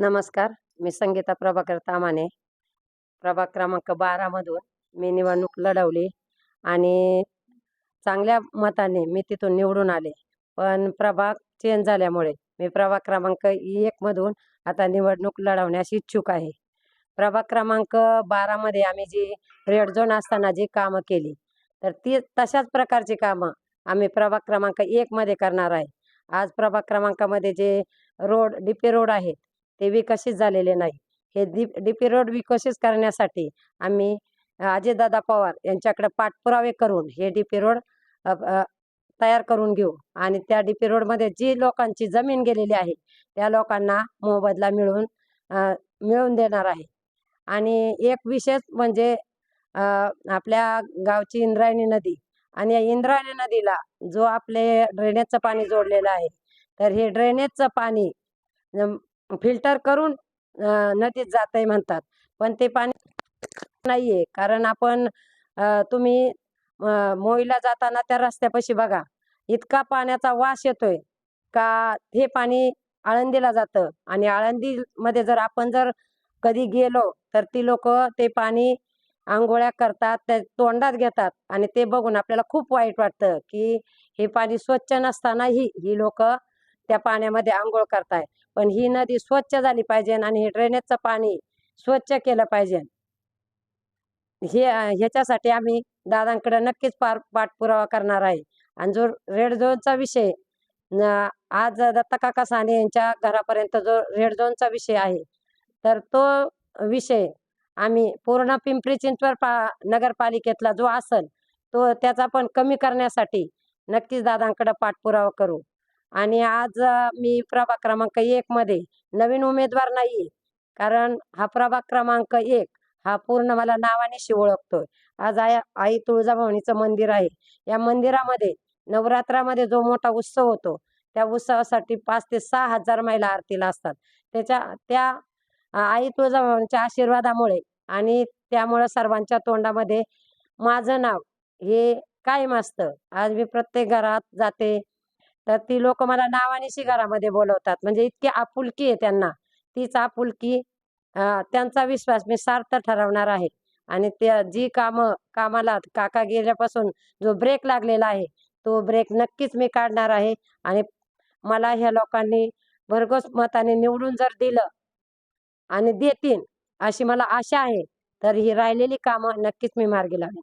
नमस्कार मी संगीता प्रभाकर तामाने. प्रभाग क्रमांक बारामधून मी निवडणूक लढवली आणि चांगल्या मताने मी तिथून निवडून आले. पण प्रभाग चेंज झाल्यामुळे मी प्रभाग क्रमांक एकमधून आता निवडणूक लढवण्यास इच्छुक आहे. प्रभाग क्रमांक बारामध्ये आम्ही जी रेड झोन असताना जी कामं केली तर ती तशाच प्रकारची कामं आम्ही प्रभाग क्रमांक एकमध्ये करणार आहे. आज प्रभाग क्रमांकामध्ये जे रोड डी पी रोड आहेत ते विकसित झालेले नाही. हे डी डी रोड विकसित करण्यासाठी आम्ही अजयदादा पवार यांच्याकडे पाठपुरावे करून हे डीपी रोड तयार करून घेऊ. आणि त्या डीपी रोडमध्ये जी लोकांची जमीन गेलेली आहे त्या लोकांना मोबदला मिळून मिळवून देणार आहे. आणि एक विशेष म्हणजे आपल्या गावची इंद्रायणी नदी आणि या इंद्रायणी नदीला जो आपले ड्रेनेजचं पाणी जोडलेलं आहे तर हे ड्रेनेजचं पाणी फिल्टर करून नदीत जात आहे म्हणतात. पण ते पाणी नाहीये. कारण आपण तुम्ही मोईला जाताना त्या रस्त्यापाशी बघा इतका पाण्याचा वास येतोय का हे पाणी आळंदीला जातं. आणि आळंदीमध्ये जर आपण जर कधी गेलो तर ती लोक ते पाणी आंघोळ्या करतात त्या तोंडात घेतात आणि ते बघून आपल्याला खूप वाईट वाटतं की हे पाणी स्वच्छ नसतानाही ही लोक त्या पाण्यामध्ये आंघोळ करताय. पण ही नदी स्वच्छ झाली पाहिजे आणि हे ड्रेनेजचं पाणी स्वच्छ केलं पाहिजे. हे ह्याच्यासाठी आम्ही दादांकडे नक्कीच पार पाठपुरावा करणार आहे. आणि जो रेड झोनचा विषय आज दत्ता काका साने यांच्या घरापर्यंत जो रेड झोनचा विषय आहे तर तो विषय आम्ही पूर्ण पिंपरी चिंचवड पा नगरपालिकेतला जो असल तो त्याचा पण कमी करण्यासाठी नक्कीच दादांकडे पाठपुरावा करू. आणि आज मी प्रभाग क्रमांक एक मध्ये नवीन उमेदवार नाही कारण हा प्रभाग क्रमांक एक हा पूर्ण मला नावानेशी ओळखतोय. आज आई आई तुळजाभवानीचं मंदिर आहे. या मंदिरामध्ये नवरात्रामध्ये जो मोठा उत्सव होतो त्या उत्सवासाठी पाच ते सहा हजार महिला आरतीला असतात. त्याच्या त्या आई तुळजाभवानीच्या आशीर्वादामुळे आणि त्यामुळं सर्वांच्या तोंडामध्ये माझं नाव हे कायम असतं. आज मी प्रत्येक घरात जाते तर ती लोक मला नावाने शिगारामध्ये बोलवतात. म्हणजे इतकी आपुलकी आहे त्यांना. तीच आपुलकी त्यांचा विश्वास मी सार्थ ठरवणार आहे. आणि त्या जी कामं कामाला काका गेल्यापासून जो ब्रेक लागलेला आहे तो ब्रेक नक्कीच मी काढणार आहे. आणि मला ह्या लोकांनी भरघोस मताने निवडून जर दिलं आणि देतील अशी मला आशा आहे तर ही राहिलेली कामं नक्कीच मी मार्गी लावेन.